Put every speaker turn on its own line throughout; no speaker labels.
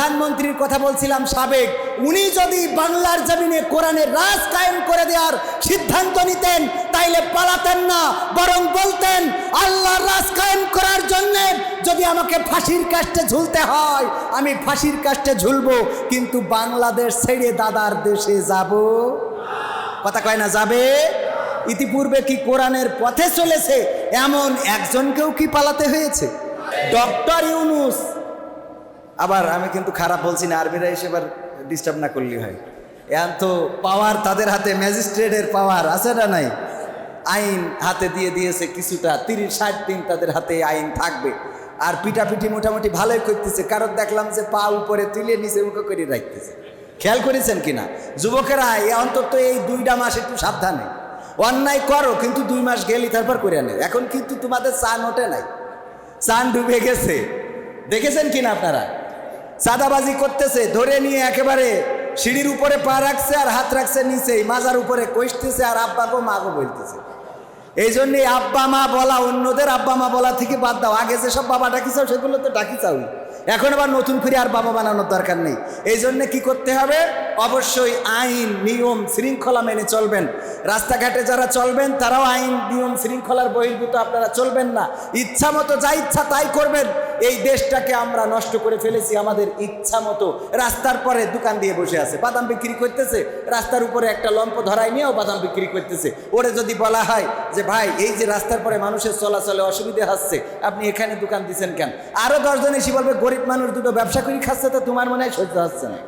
প্রধানমন্ত্রীর কথা বলছিলাম সাবেক, উনি যদি বাংলার জমিনে কোরআনের রাজ কায়েম করে দেওয়ার সিদ্ধান্ত নিতেন, তাইলে পালাতেন না, বরং বলতেন, আল্লাহর রাজ কায়েম করার জন্য যদি আমাকে ফাঁসির কাষ্টে ঝুলতে হয়, আমি ফাঁসির কাষ্টে ঝুলবো, কিন্তু বাংলাদেশ ছেড়ে দাদার দেশে যাব। কথা কয় না, যাবে? ইতিপূর্বে কি কোরআনের পথে চলেছে? এমন একজনকেও কি পালাতে হয়েছে? ডক্টর ইউনুস। আবার আমি কিন্তু খারাপ বলছি না আর্মিরা এসে এবার ডিস্টার্ব না করলে হয়। এখন তো পাওয়ার তাদের হাতে ম্যাজিস্ট্রেটের পাওয়ার আছে না নাই? আইন হাতে দিয়ে দিয়েছে কিছুটা, তিরিশ, ষাট দিন তাদের হাতে আইন থাকবে। আর পিটাপিটি মোটামুটি ভালোই করতেছে, কারণ দেখলাম যে পা উপরে তুলে নিচে মুখে করে রাখতেছে। খেয়াল করেছেন কিনা যুবকেরা অন্তত এই দুইটা মাস একটু সাবধানে। অন্যায় করো, কিন্তু দুই মাস গেলি তারপর করে আনে। এখন কিন্তু তোমাদের চান ওঠে নাই। চান ডুবে গেছে। দেখেছেন কিনা আপনারা? চাঁদাবাজি করতেছে, ধরে নিয়ে একেবারে সিঁড়ির উপরে পা রাখছে আর হাত রাখছে নিচেই, মাজার উপরে কষতেছে আর আব্বাকে মাগো বলতেছে। এই জন্যে আব্বা মা বলা, অন্যদের আব্বা মা বলা থেকে বাদ দাও। আগে যেসব বাবা ডাকি চাও সেগুলো তো ডাকি চাও এখন আবার নতুন করে আর বাবা বানানোর দরকার নেই। এই জন্যে কি করতে হবে? অবশ্যই আইন, নিয়ম, শৃঙ্খলা মেনে চলবেন। রাস্তাঘাটে যারা চলবেন, তারাও আইন, নিয়ম, শৃঙ্খলার বহির্ভূত আপনারা চলবেন না। ইচ্ছা মতো যা ইচ্ছা তাই করবেন। এই দেশটাকে আমরা নষ্ট করে ফেলেছি আমাদের ইচ্ছা মতো। রাস্তার পরে দোকান দিয়ে বসে আছে। বাদাম বিক্রি করতেছে, রাস্তার উপরে একটা লম্প ধরাই নিয়েও বাদাম বিক্রি করতেছে। ওরে যদি বলা হয় যে, ভাই, এই যে রাস্তার পরে মানুষের চলাচলে অসুবিধা হচ্ছে, আপনি এখানে দোকান দিচ্ছেন কেন? আরও দশজন এসে বলবে, গরিব মানুষ দুটো ব্যবসা করি খাচ্ছে তো তোমার মনে হয় সহ্য হচ্ছে না।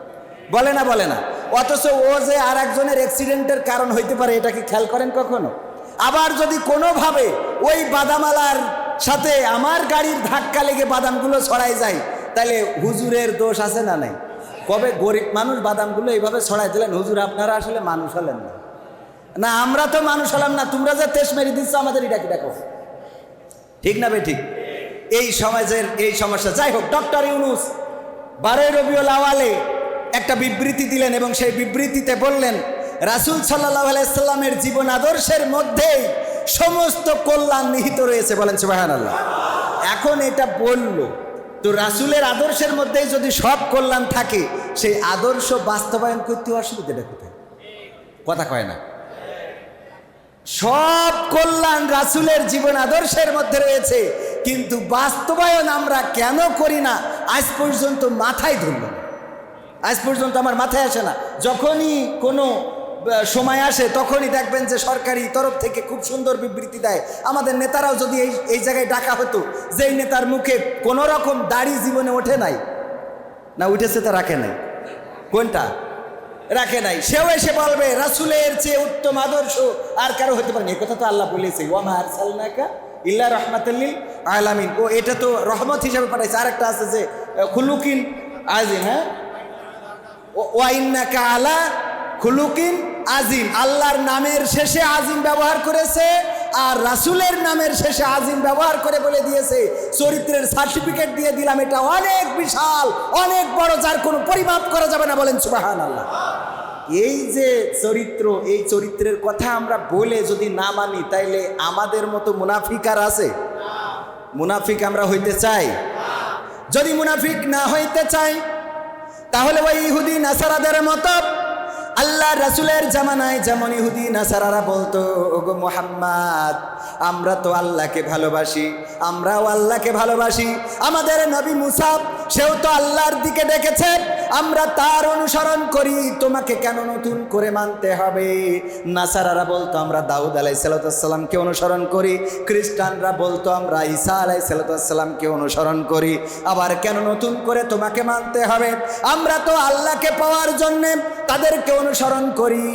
বলে না বলে না। অথচ ও যে আর একজনের অ্যাক্সিডেন্টের কারণ হইতে পারে, এটা কি খেয়াল করেন কখনো? আবার যদি কোনোভাবে ওই বাদামালার সাথে আমার গাড়ির ধাক্কা লেগে বাদামগুলো ছড়াই যায়। তাহলে হুজুরের দোষ আছে না নাই? কবে গরিব মানুষ বাদামগুলো এইভাবে ছড়াই দিলেন? হুজুর, আপনারা আসলে মানুষ হলেন না। না, আমরা তো মানুষ হলাম না, তোমরা যে তেস মেরে দিচ্ছ আমাদের এটা কি দেখো ঠিক না ঠিক? এই সমাজের এই সমস্যা। যাই হোক, ডক্টর ইউনুস, বারোই রবিউল আওয়ালে একটা বিবৃতি দিলেন এবং সেই বিবৃতিতে বললেন, রাসুল সাল্লাহ আলাইসাল্লামের জীবন আদর্শের মধ্যেই সমস্ত কল্যাণ নিহিত রয়েছে, বলেন সুবাহান আল্লাহ এখন এটা বলল, তো রাসুলের আদর্শের মধ্যেই যদি সব কল্যাণ থাকে, সেই আদর্শ বাস্তবায়ন করতে অসুবিধাটা কোথায়? কথা কয় না। সব কল্যাণ রাসুলের জীবন আদর্শের মধ্যে রয়েছে, কিন্তু বাস্তবায়ন আমরা কেন করি না, আজ পর্যন্ত মাথায় ধরল না। আজ পর্যন্ত আমার মাথায় আসে না। যখনই কোনো সময় আসে, তখনই দেখবেন যে সরকারি তরফ থেকে খুব সুন্দর বিবৃতি দেয়। আমাদের নেতারাও যদি এই এই জায়গায় ডাকা হতো, যেই নেতার মুখে কোনো রকম দাড়ি জীবনে ওঠে নাই, না উঠেছে তা রাখে নাই? কোনটা? রাখে নাই। সেও এসে বলবে, রাসুলের চেয়ে উত্তম আদর্শ আর কারও হতে পারে না। কথা তো আল্লাহ বলেছে ওয়ামা আর সালনাকা ইল্লা রহমাতাল্লিল আলামিন। ও, এটা তো রহমত হিসাবে পাঠাইছে। আর একটা আছে যে খুলুকিন আজিম হ্যাঁ? ওয়াইন্নাকা আলা খুলুকিন আজিম, আল্লাহর নামের শেষে আজিম ব্যবহার করেছে আর রাসুলের নামের শেষে আজিম ব্যবহার করে বলে দিয়েছে। চরিত্রের সার্টিফিকেট দিয়ে দিলাম, এটা অনেক বিশাল, অনেক বড়, যার কোনো পরিমাপ করা যাবে না, বলেন সুবাহান আল্লাহ এই যে চরিত্র, এই চরিত্রের কথা আমরা বলে যদি না মানি, তাইলে আমাদের মতো মুনাফিকার আছে? মুনাফিক আমরা হইতে চাই? যদি মুনাফিক না হইতে চাই, তাহলে ওই ইহুদি, নাসারাদের মতো আল্লাহ রাসুলের জামানায় যেমন ইহুদি, নাসারারা বলতো, ওগো মোহাম্মদ, আমরা তো আল্লাহকে ভালোবাসি, আমরাও আল্লাহকে ভালোবাসি। আমাদের নবী মুসাব সেও তো আল্লাহর দিকে ডেকেছে, আমরা তার অনুসরণ করি, তোমাকে কেন নতুন করে মানতে হবে? নাসারারা বলতো, আমরা দাউদ আলাই সালাতামকে অনুসরণ করি, খ্রিস্টানরা বলতো, আমরা ঈসা আলাই সালাতামকে অনুসরণ করি। আবার কেন নতুন করে তোমাকে মানতে হবে? আমরা তো আল্লাহকে পাওয়ার জন্যে তাদেরকে অনুসরণ করি।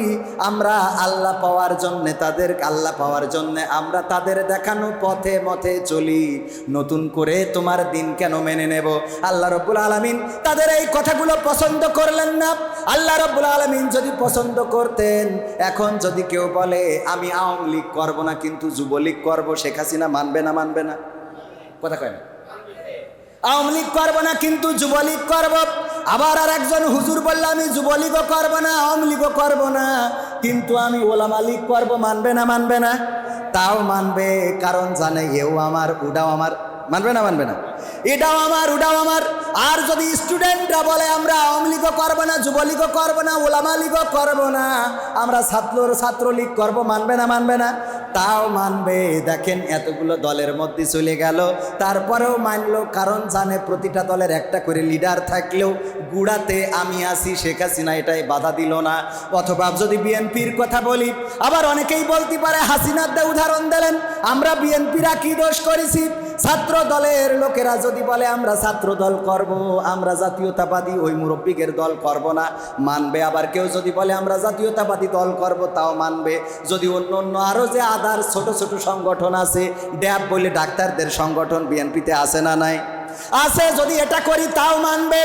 আমরা আল্লাহ পাওয়ার জন্যে, তাদের আল্লাহ পাওয়ার জন্যে আমরা তাদের দেখানো পথে মথে চলি। নতুন করে তোমার দিন কেন মেনে নেব? আল্লাহ রব্বুল আলমিন তাদের এই কথাগুলো পছন্দ করলেন না? আল্লাহ রব্বুল আলমিন যদি পছন্দ করতেন, এখন যদি কেউ বলে, আমি আওয়ামী লীগ করব না, কিন্তু যুবলীগ করব শেখ হাসিনা মানবে না মানবে না? কথা কয় না। আওয়ামী লীগ করব না, কিন্তু যুবলীগ করব। আবার আর একজন হুজুর বলল, আমি যুবলীগও করব না, আওয়ামী লীগও করব না। কিন্তু আমি ওলামা লীগ করব, মানবে না মানবে না? তাও মানবে, কারণ জানে এও আমার, উডাও আমার। মানবে না মানবে না? এটাও আমার, উডাও আমার। আর যদি স্টুডেন্টরা বলে, আমরা আওয়ামী লীগও করব না, যুবলীগও করব না ওলামা লীগও করব না, আমরা ছাত্র ছাত্রলীগ করব, মানবে না মানবে না? তাও মানবে। দেখেন, এতগুলো দলের মধ্যে চলে গেল। তারপরেও মানলো, কারণ জানে প্রতিটা দলের একটা করে লিডার থাকলেও গুড়াতে আমি আসি শেখ হাসিনা এটাই বাধা দিল না। অথবা যদি বিএনপির কথা বলি, আবার অনেকেই বলতে পারে, হাসিনার উদাহরণ দিলেন, আমরা বিএনপিরা কি দোষ করেছি? ছাত্র দলের লোকেরা যদি বলে, আমরা ছাত্র দল করব, আমরা জাতীয়তাবাদী, ওই মুরব্বিকের দল করব না। মানবে। আবার কেউ যদি বলে, আমরা জাতীয়তাবাদী দল করব, তাও মানবে। যদি অন্য অন্য আরও যে আদার ছোট ছোট সংগঠন আছে ড্যাব বলে ডাক্তারদের সংগঠন বিএনপিতে আছে না নাই? আছে, যদি এটা করি তাও মানবে।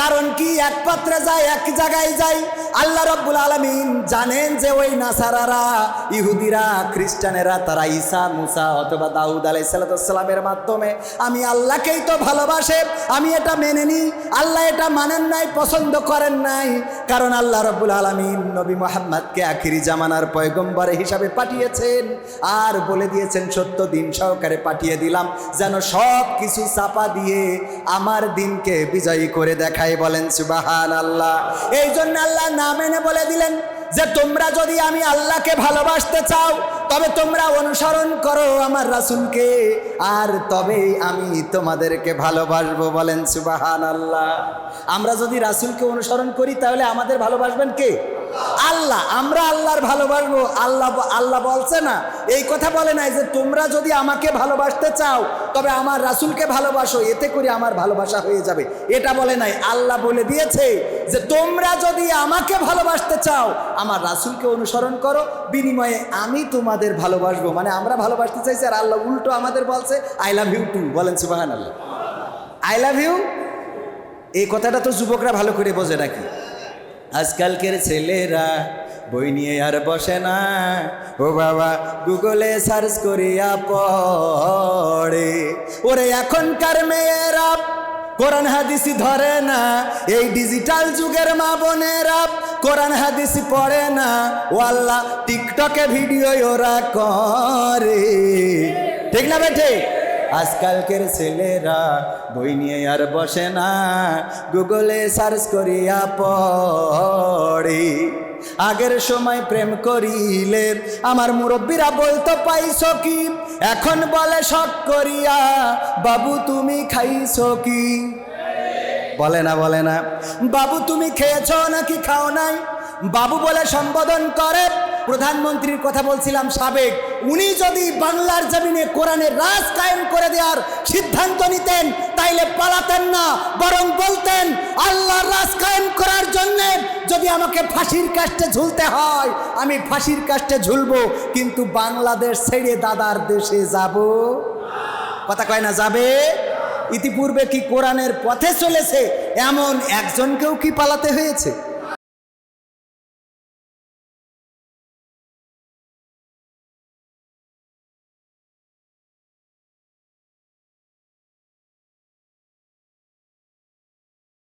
কারণ কি এক পাত্রে যায়, এক জায়গায় যাই আল্লাহ রব্বুল আলমিন জানেন যে ওই নাসারারা, ইহুদিরা, খ্রিস্টানেরা, তারা ঈসা, মুসা অথবা দাউদ আলাই সালাতামের মাধ্যমে, আমি আল্লাহকেই তো ভালোবাসে, আমি এটা মেনে নিই আল্লাহ এটা মানেন নাই, পছন্দ করেন নাই। কারণ আল্লাহ রব্বুল আলমিন নবী মোহাম্মদকে আখিরি জামানার পয়গম্বর হিসাবে পাঠিয়েছেন আর বলে দিয়েছেন, সত্য দিন সহকারে পাঠিয়ে দিলাম, যেন সব কিছু চাপা দিয়ে আমার দিনকে বিজয়ী করে দেখায় বলেন সুবাহান আল্লাহ এই জন্য আল্লাহ না মেনে বলে দিলেন যে, তোমরা যদি আমি আল্লাহকে ভালোবাসতে চাও, তবে তোমরা অনুসরণ করো আমার রাসুলকে, আর তবে আমি তোমাদেরকে ভালোবাসবো বলেন সুবাহান আল্লাহ আমরা যদি রাসুলকে অনুসরণ করি, তাহলে আমাদের ভালোবাসবেন কে? আল্লাহ, আমরা আল্লাহর ভালোবাসবো। আল্লাহ আল্লাহ বলছে না, এই কথা বলে নাই যে তোমরা যদি আমাকে ভালোবাসতে চাও, তবে আমার রাসুলকে ভালোবাসো, এতে করে আমার ভালোবাসা হয়ে যাবে। এটা বলে নাই, আল্লাহ বলে দিয়েছে যে তোমরা যদি আমাকে ভালোবাসতে চাও, আমার রাসুলকে অনুসরণ করো, বিনিময়ে আমি তোমাদের ভালোবাসবো। মানে আমরা ভালোবাসতে চাইছি আর আল্লাহ উল্টো আমাদের বলছে আই লাভ ইউ টু বলেন সুবাহান আল্লাহ আই লাভ ইউ এই কথাটা তো যুবকরা ভালো করে বোঝে নাকি? আজকালকের ছেলেরা বই নিয়ে আর বসে না। ও বাবা, গুগলে সার্চ করিয়া পড়ে। ওরে এখনকার মেয়েরা, কোরআন হাদিসি ধরে না। এই ডিজিটাল যুগের মা বোনেরা, কোরআন হাদিসি পড়ে না। ও আল্লাহ, টিকটকে ভিডিও ওরা করে। ঠিক না বেঠে? আজকালকের ছেলেরা বই নিয়ে আর বসে না। গুগলে সার্চ করিয়া পড়ে। আগের সময় প্রেম করিলে আমার মুরব্বীরা বলতো, পাইছো কি? এখন বলে, শখ করিয়া। বাবু, তুমি খাইছো কি? বলে না বলে না। বাবু, তুমি খেয়েছো নাকি খাও নাই? বাবু বলে, সম্বোধন করে। প্রধানমন্ত্রীর কথা বলছিলাম সাবেক। উনি যদি বাংলার জমিনে কোরআনের রাজ কায়েম করে দেওয়ার সিদ্ধান্ত নিতেন, তাইলে পালাতেন না, বরং বলতেন, আল্লাহর রাজ কায়েম করার জন্য যদি আমাকে ফাঁসির কাষ্টে ঝুলতে হয়, আমি ফাঁসির কাষ্টে ঝুলবো, কিন্তু বাংলাদেশ ছেড়ে দাদার দেশে যাব। কথা কয় না, যাবে? ইতিপূর্বে কি কোরআনের পথে চলেছে? এমন একজনকেও কি পালাতে হয়েছে?